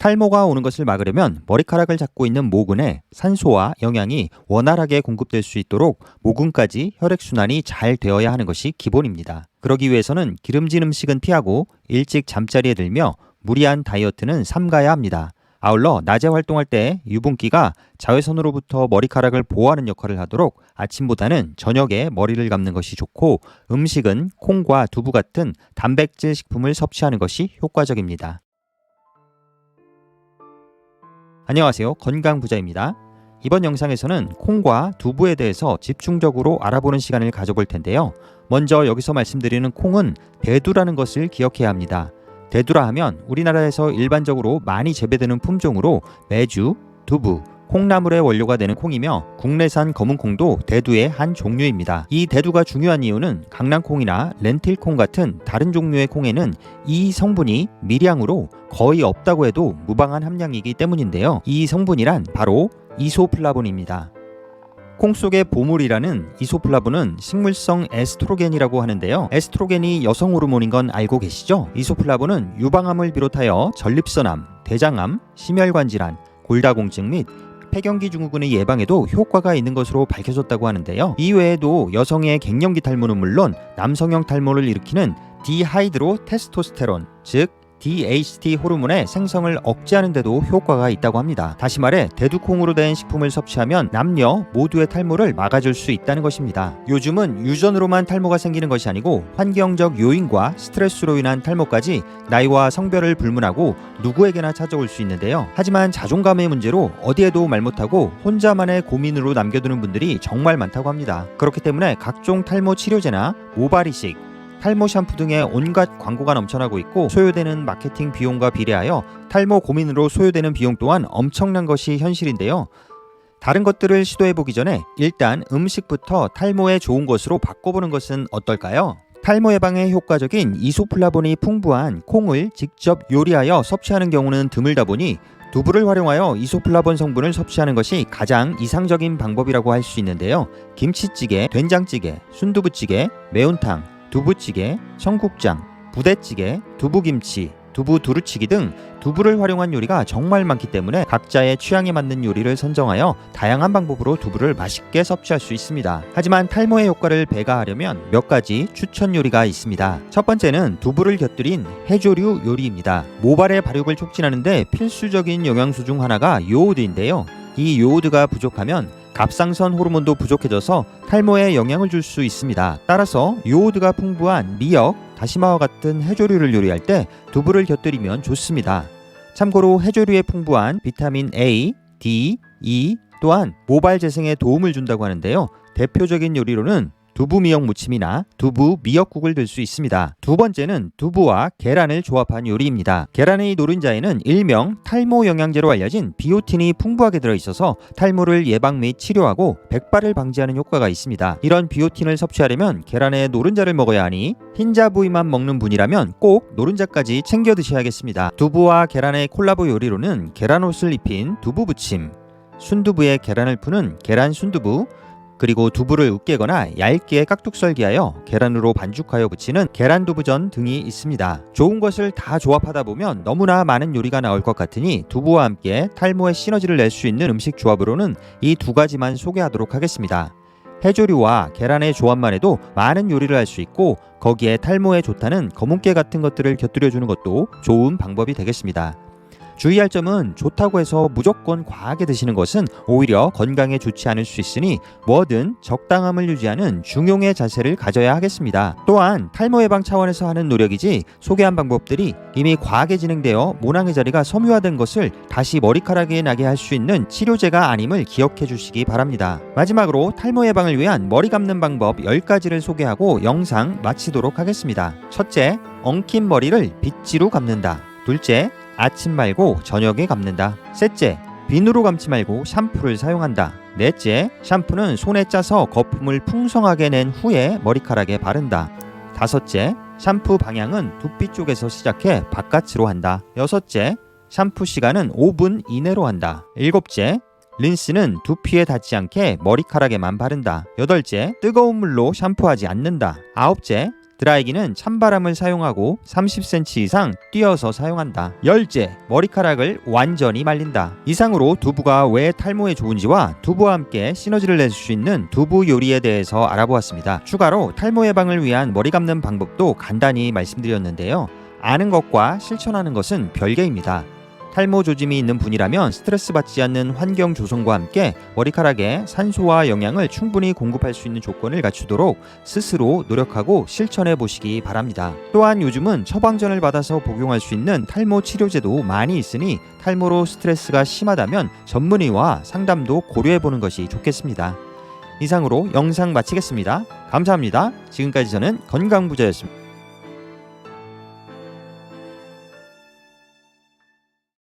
탈모가 오는 것을 막으려면 머리카락을 잡고 있는 모근에 산소와 영양이 원활하게 공급될 수 있도록 모근까지 혈액순환이 잘 되어야 하는 것이 기본입니다. 그러기 위해서는 기름진 음식은 피하고 일찍 잠자리에 들며 무리한 다이어트는 삼가야 합니다. 아울러 낮에 활동할 때 유분기가 자외선으로부터 머리카락을 보호하는 역할을 하도록 아침보다는 저녁에 머리를 감는 것이 좋고 음식은 콩과 두부 같은 단백질 식품을 섭취하는 것이 효과적입니다. 안녕하세요. 건강부자입니다. 이번 영상에서는 콩과 두부에 대해서 집중적으로 알아보는 시간을 가져볼 텐데요. 먼저 여기서 말씀드리는 콩은 대두라는 것을 기억해야 합니다. 대두라 하면 우리나라에서 일반적으로 많이 재배되는 품종으로 메주, 두부, 콩나물의 원료가 되는 콩이며 국내산 검은 콩도 대두의 한 종류입니다. 이 대두가 중요한 이유는 강낭콩이나 렌틸콩 같은 다른 종류의 콩에는 이 성분이 미량으로 거의 없다고 해도 무방한 함량이기 때문인데요. 이 성분이란 바로 이소플라본입니다. 콩 속의 보물이라는 이소플라본은 식물성 에스트로겐이라고 하는데요. 에스트로겐이 여성 호르몬인 건 알고 계시죠? 이소플라본은 유방암을 비롯하여 전립선암, 대장암, 심혈관 질환, 골다공증 및 폐경기 증후군의 예방에도 효과가 있는 것으로 밝혀졌다고 하는데요. 이외에도 여성의 갱년기 탈모는 물론 남성형 탈모를 일으키는 디하이드로 테스토스테론, 즉 DHT 호르몬의 생성을 억제하는 데도 효과가 있다고 합니다. 다시 말해 대두콩으로 된 식품을 섭취하면 남녀 모두의 탈모를 막아줄 수 있다는 것입니다. 요즘은 유전으로만 탈모가 생기는 것이 아니고 환경적 요인과 스트레스로 인한 탈모까지 나이와 성별을 불문하고 누구에게나 찾아올 수 있는데요. 하지만 자존감의 문제로 어디에도 말 못하고 혼자만의 고민으로 남겨두는 분들이 정말 많다고 합니다. 그렇기 때문에 각종 탈모 치료제나 모발 이식, 탈모 샴푸 등의 온갖 광고가 넘쳐나고 있고 소요되는 마케팅 비용과 비례하여 탈모 고민으로 소요되는 비용 또한 엄청난 것이 현실인데요. 다른 것들을 시도해보기 전에 일단 음식부터 탈모에 좋은 것으로 바꿔보는 것은 어떨까요? 탈모 예방에 효과적인 이소플라본이 풍부한 콩을 직접 요리하여 섭취하는 경우는 드물다 보니 두부를 활용하여 이소플라본 성분을 섭취하는 것이 가장 이상적인 방법이라고 할 수 있는데요. 김치찌개, 된장찌개, 순두부찌개, 매운탕, 두부찌개, 청국장, 부대찌개, 두부김치, 두부 두루치기 등 두부를 활용한 요리가 정말 많기 때문에 각자의 취향에 맞는 요리를 선정하여 다양한 방법으로 두부를 맛있게 섭취할 수 있습니다. 하지만 탈모의 효과를 배가하려면 몇 가지 추천 요리가 있습니다. 첫 번째는 두부를 곁들인 해조류 요리입니다. 모발의 발육을 촉진하는데 필수적인 영양소 중 하나가 요오드인데요. 이 요오드가 부족하면 갑상선 호르몬도 부족해져서 탈모에 영향을 줄 수 있습니다. 따라서 요오드가 풍부한 미역, 다시마와 같은 해조류를 요리할 때 두부를 곁들이면 좋습니다. 참고로 해조류에 풍부한 비타민 A, D, E 또한 모발 재생에 도움을 준다고 하는데요. 대표적인 요리로는 두부 미역 무침이나 두부 미역국을 들 수 있습니다. 두 번째는 두부와 계란을 조합한 요리입니다. 계란의 노른자에는 일명 탈모 영양제로 알려진 비오틴이 풍부하게 들어있어서 탈모를 예방 및 치료하고 백발을 방지하는 효과가 있습니다. 이런 비오틴을 섭취하려면 계란의 노른자를 먹어야 하니 흰자 부위만 먹는 분이라면 꼭 노른자까지 챙겨 드셔야겠습니다. 두부와 계란의 콜라보 요리로는 계란옷을 입힌 두부 부침, 순두부에 계란을 푸는 계란 순두부, 그리고 두부를 으깨거나 얇게 깍둑썰기하여 계란으로 반죽하여 부치는 계란두부전 등이 있습니다. 좋은 것을 다 조합하다 보면 너무나 많은 요리가 나올 것 같으니 두부와 함께 탈모의 시너지를 낼 수 있는 음식 조합으로는 이 두 가지만 소개하도록 하겠습니다. 해조류와 계란의 조합만 해도 많은 요리를 할 수 있고 거기에 탈모에 좋다는 검은깨 같은 것들을 곁들여 주는 것도 좋은 방법이 되겠습니다. 주의할 점은 좋다고 해서 무조건 과하게 드시는 것은 오히려 건강에 좋지 않을 수 있으니 뭐든 적당함을 유지하는 중용의 자세를 가져야 하겠습니다. 또한 탈모 예방 차원에서 하는 노력이지 소개한 방법들이 이미 과하게 진행되어 모낭의 자리가 섬유화된 것을 다시 머리카락에 나게 할 수 있는 치료제가 아님을 기억해 주시기 바랍니다. 마지막으로 탈모 예방을 위한 머리 감는 방법 10가지를 소개하고 영상 마치도록 하겠습니다. 첫째, 엉킨 머리를 빗지로 감는다. 둘째, 아침 말고 저녁에 감는다. 셋째, 비누로 감지 말고 샴푸를 사용한다. 넷째, 샴푸는 손에 짜서 거품을 풍성하게 낸 후에 머리카락에 바른다. 다섯째, 샴푸 방향은 두피 쪽에서 시작해 바깥으로 한다. 여섯째, 샴푸 시간은 5분 이내로 한다. 일곱째, 린스는 두피에 닿지 않게 머리카락에만 바른다. 여덟째, 뜨거운 물로 샴푸하지 않는다. 아홉째, 드라이기는 찬바람을 사용하고 30cm 이상 띄어서 사용한다. 열째, 머리카락을 완전히 말린다. 이상으로 두부가 왜 탈모에 좋은지와 두부와 함께 시너지를 낼 수 있는 두부 요리에 대해서 알아보았습니다. 추가로 탈모 예방을 위한 머리 감는 방법도 간단히 말씀드렸는데요. 아는 것과 실천하는 것은 별개입니다. 탈모 조짐이 있는 분이라면 스트레스 받지 않는 환경 조성과 함께 머리카락에 산소와 영양을 충분히 공급할 수 있는 조건을 갖추도록 스스로 노력하고 실천해 보시기 바랍니다. 또한 요즘은 처방전을 받아서 복용할 수 있는 탈모 치료제도 많이 있으니 탈모로 스트레스가 심하다면 전문의와 상담도 고려해 보는 것이 좋겠습니다. 이상으로 영상 마치겠습니다. 감사합니다. 지금까지 저는 건강부자였습니다.